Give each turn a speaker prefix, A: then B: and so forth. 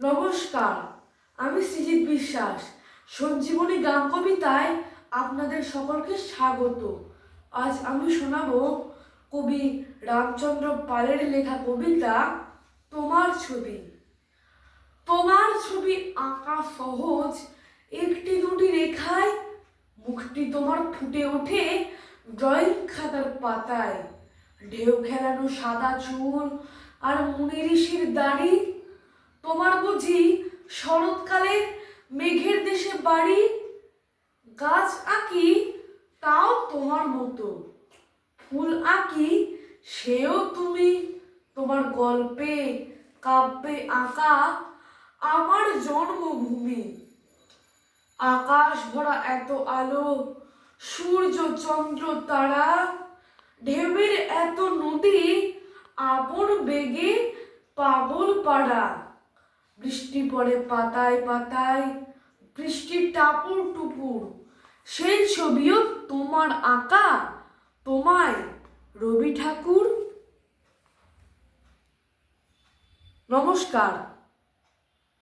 A: নমস্কার, আমি সৃজিত বিশ্বাস। সঞ্জীবনী গান কবিতায় আপনাদের সকলকে স্বাগত। আজ আমি শোনাবো কবি রামচন্দ্র পালের লেখা কবিতা, তোমার ছবি। তোমার ছবি আঁকা সহজ, একটি দুটি রেখায়, মুখটি তোমার ফুটে ওঠে ড্রয়িং খাতার পাতায়। ঢেউ খেলানো সাদা চুল আর মুনি ঋষির মেঘের দেশে বাড়ি, গাছ আঁকি, তাও তোমার মতো। ফুল আঁকি, সেও তুমি। তোমার গল্পে, কাব্যে আঁকা আমার জন্মভূমি। আকাশ ভরা এত আলো, সূর্য, চন্দ্র, তারা ঢেউয়ের এত নদী, আপন বেগে পাগল পাড়া। বৃষ্টি পড়ে পাতায় পাতায় বৃষ্টির টাপুর টুপুর। সেই ছবিও তোমার আঁকা, তোমায় রবি ঠাকুর। নমস্কার।